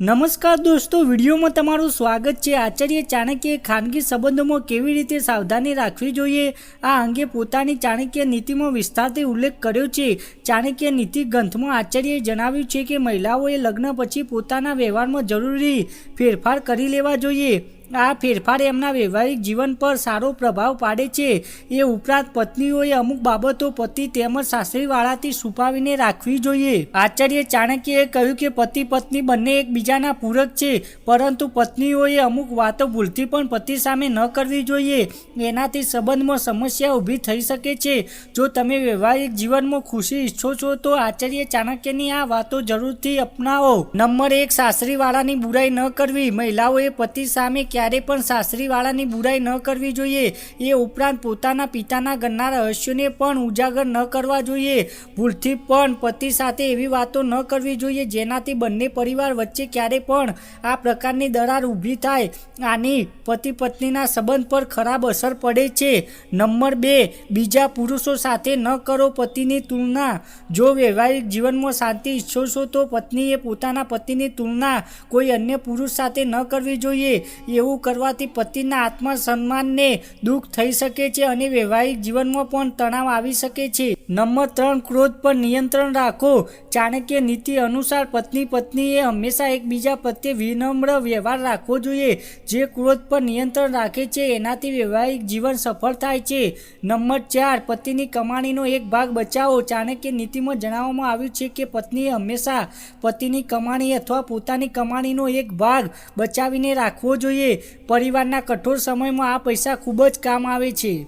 નમસ્કાર દોસ્તો, વિડીયોમાં તમારું સ્વાગત છે. આચાર્ય ચાણક્યએ ખાનગી સંબંધોમાં કેવી રીતે સાવધાની રાખવી જોઈએ? આ અંગે પોતાની ચાણક્ય નીતિમાં વિસ્તારથી ઉલ્લેખ કર્યો છે. ચાણક્ય નીતિ ગ્રંથમાં આચાર્યએ જણાવ્યું છે કે મહિલાઓએ લગ્ન પછી પોતાના વ્યવહારમાં જરૂરી ફેરફાર કરી લેવા જોઈએ. આ ફેરફાર એમના વૈવાહિક જીવન પર સારો પ્રભાવ પાડે છે. એ ઉપરાંત પત્નીઓએ અમુક બાબતો પતિ તેમજ સાસરીવાળાથી છુપાવીને રાખવી જોઈએ. આચાર્ય ચાણક્યએ કહ્યું કે પતિ પત્ની બંને એકબીજાના પૂરક છે, પરંતુ પત્નીઓએ અમુક વાતો ભૂલથી પણ પતિ સામે ન કરવી જોઈએ. એનાથી સંબંધમાં સમસ્યા ઊભી થઈ શકે છે. જો તમે વૈવાહિક જીવનમાં ખુશી ઈચ્છો છો, તો આચાર્ય ચાણક્યની આ વાતો જરૂરથી અપનાવો. નંબર એક, સાસરીવાળાની બુરાઈ ન કરવી. મહિલાઓએ પતિ સામે ક્યારે પણ સાસરીવાળાની બુરાઈ ન કરવી જોઈએ. એ ઉપરાંત પોતાના પિતાના ઘરના રહસ્યોને પણ ઉજાગર ન કરવા જોઈએ. ભૂલથી પણ પતિ સાથે એવી વાતો ન કરવી જોઈએ જેનાથી બંને પરિવાર વચ્ચે ક્યારેય પણ આ પ્રકારની દરાર ઊભી થાય. આની પતિ પત્નીના સંબંધ પર ખરાબ અસર પડે છે. નંબર બે, બીજા પુરુષો સાથે ન કરો પતિની તુલના. જો વૈવાહિક જીવનમાં શાંતિ ઈચ્છો છો તો પત્નીએ પોતાના પતિની તુલના કોઈ અન્ય પુરુષ સાથે ન કરવી જોઈએ. એવું કરવાથી પતિના આત્મસન્માનને દુઃખ થઈ શકે છે અને વૈવાહિક જીવનમાં પણ તણાવ આવી શકે છે. નંબર ત્રણ, ક્રોધ પર નિયંત્રણ રાખો. ચાણક્ય નીતિ અનુસાર પત્ની પત્નીએ હંમેશા એકબીજા પ્રત્યે વિનમ્ર વ્યવહાર રાખવો જોઈએ. જે ક્રોધ પર નિયંત્રણ રાખે છે, એનાથી વૈવાહિક જીવન સફળ થાય છે. નંબર ચાર, પતિની કમાણીનો એક ભાગ બચાવો. ચાણક્ય નીતિમાં જણાવવામાં આવ્યું છે કે, પત્નીએ હંમેશા પતિની કમાણી અથવા પોતાની કમાણીનો એક ભાગ બચાવીને રાખવો જોઈએ. પરિવારના કઠોર સમયમાં આ પૈસા ખૂબ જ કામ આવે છે.